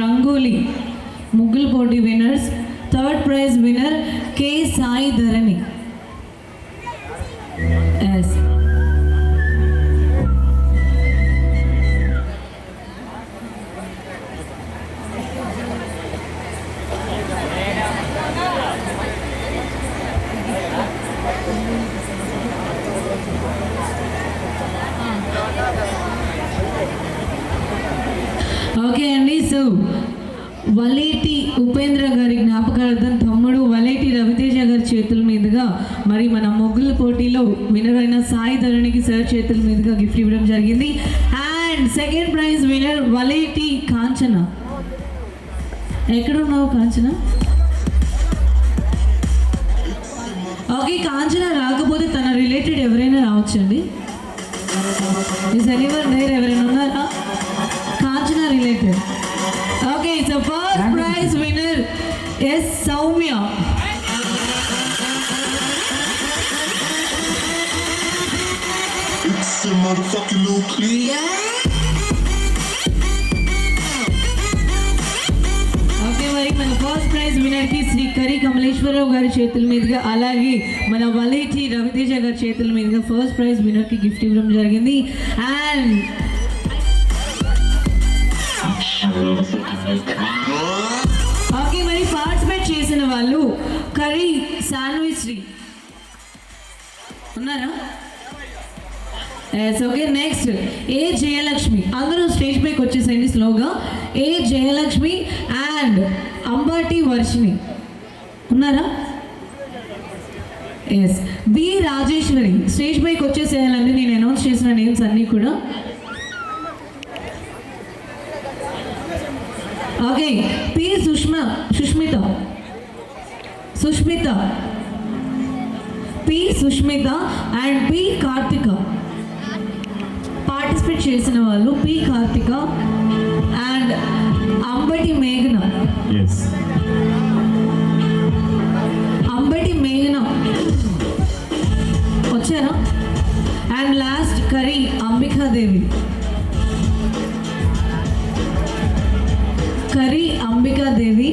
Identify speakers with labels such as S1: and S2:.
S1: రంగోలీ ముగ్గులు పోటీ winners third prize winner K Sai Dharani S okay అండి. సో వలేటి ఉపేంద్ర గారి జ్ఞాపకార్థం తమ్ముడు వలేటి రవితేజ గారి చేతుల మీదుగా మరి మన మొగ్గుల పోటీలో విన్నర్ అయిన సాయి ధరణికి సార్ చేతుల మీదుగా గిఫ్ట్ ఇవ్వడం జరిగింది. And second prize winner Valeti Kanchana. ఎక్కడున్నావు కాంచన? ఓకే కాంచన రాకపోతే తన రిలేటెడ్ ఎవరైనా రావచ్చండి. ఇస్ ఎనీవన్ దేర్ ఎవరైనా ఉన్నారా? Kanchana related okay so first prize winner S Soumya
S2: It's a motherfucking nuclear.
S1: Okay మరి మన ఫస్ట్ ప్రైజ్ విన్నర్కి శ్రీ కరి కమలేశ్వరరావు గారి చేతుల మీదుగా అలాగే మన వలేటి రవితేజ గారి చేతుల మీదుగా ఫస్ట్ ప్రైజ్ విన్నర్కి గిఫ్ట్ ఇవ్వడం జరిగింది అండ్ ఓకే మరి పార్టిసిపేట్ చేసిన వాళ్ళు కర్రీ శాండ్విచ్ శ్రీ ఉన్నారా? Yes okay next A Jayalakshmi అందరూ స్టేజ్ పైకి వచ్చేసేయండి స్లోగా ఏ జయలక్ష్మి అండ్ అంబాటి వర్షిని ఉన్నారా? ఎస్ బి రాజేశ్వరి స్టేజ్ పైకి వచ్చేసేయాలండి నేను అనౌన్స్ చేసిన నేమ్స్ అన్నీ కూడా. Okay P Sushma Sushmitha. Sushmitha. P Sushmitha and P Karthika. Participate చేసిన వాళ్ళు పి కార్తిక అండ్ అంబటి మేఘన. అంబటి మేఘన. వచ్చారా? అండ్ లాస్ట్ కరీ అంబికాదేవి కరి అంబికాదేవి